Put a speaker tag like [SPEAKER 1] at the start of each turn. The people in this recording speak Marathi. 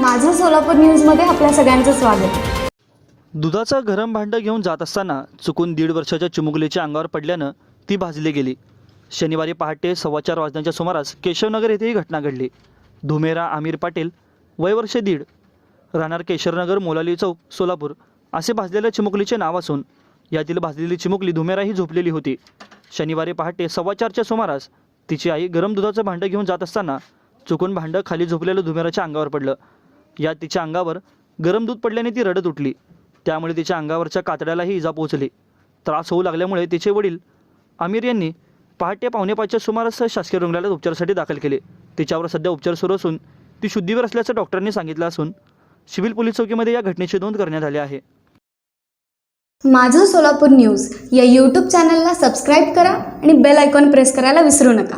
[SPEAKER 1] माझं सोलापूर न्यूजमध्ये आपल्या सगळ्यांचं स्वागत.
[SPEAKER 2] दुधाचं गरम भांडं घेऊन जात असताना चुकून दीड वर्षाच्या चिमुकलीच्या अंगावर पडल्यानं ती भाजली गेली. शनिवारी पहाटे सव्वा चार वाजण्याच्या सुमारास केशवनगर येथे ही घटना घडली. धुमेरा आमिर पाटील वय वर्ष दीड. राहणार केशरनगर मोलाली चौक सोलापूर असे भाजलेल्या चिमुकलीचे नाव असून यातील भाजलेली चिमुकली धुमेरा ही झोपलेली होती. शनिवारी पहाटे सव्वा चारच्या सुमारास तिची आई गरम दुधाचं भांडं घेऊन जात असताना चुकून भांडं खाली झोपलेलं धुमेराच्या अंगावर पडलं. यात तिच्या अंगावर गरम दूध पडल्याने ती रडत उठली. त्यामुळे तिच्या अंगावरच्या कातड्यालाही इजा पोहोचली. त्रास होऊ लागल्यामुळे तिचे वडील आमिर यांनी पहाटे पावणेपाचच्या सुमारास शासकीय रुग्णालयात उपचारासाठी दाखल केले. तिच्यावर सध्या उपचार सुरू असून ती शुद्धीवर असल्याचं डॉक्टरांनी सांगितलं असून सिव्हिल पोलीस चौकीमध्ये या घटनेची नोंद करण्यात आली आहे.
[SPEAKER 1] माझं सोलापूर न्यूज या यूट्यूब चॅनलला सबस्क्राईब करा आणि बेल आयकॉन प्रेस करायला विसरू नका.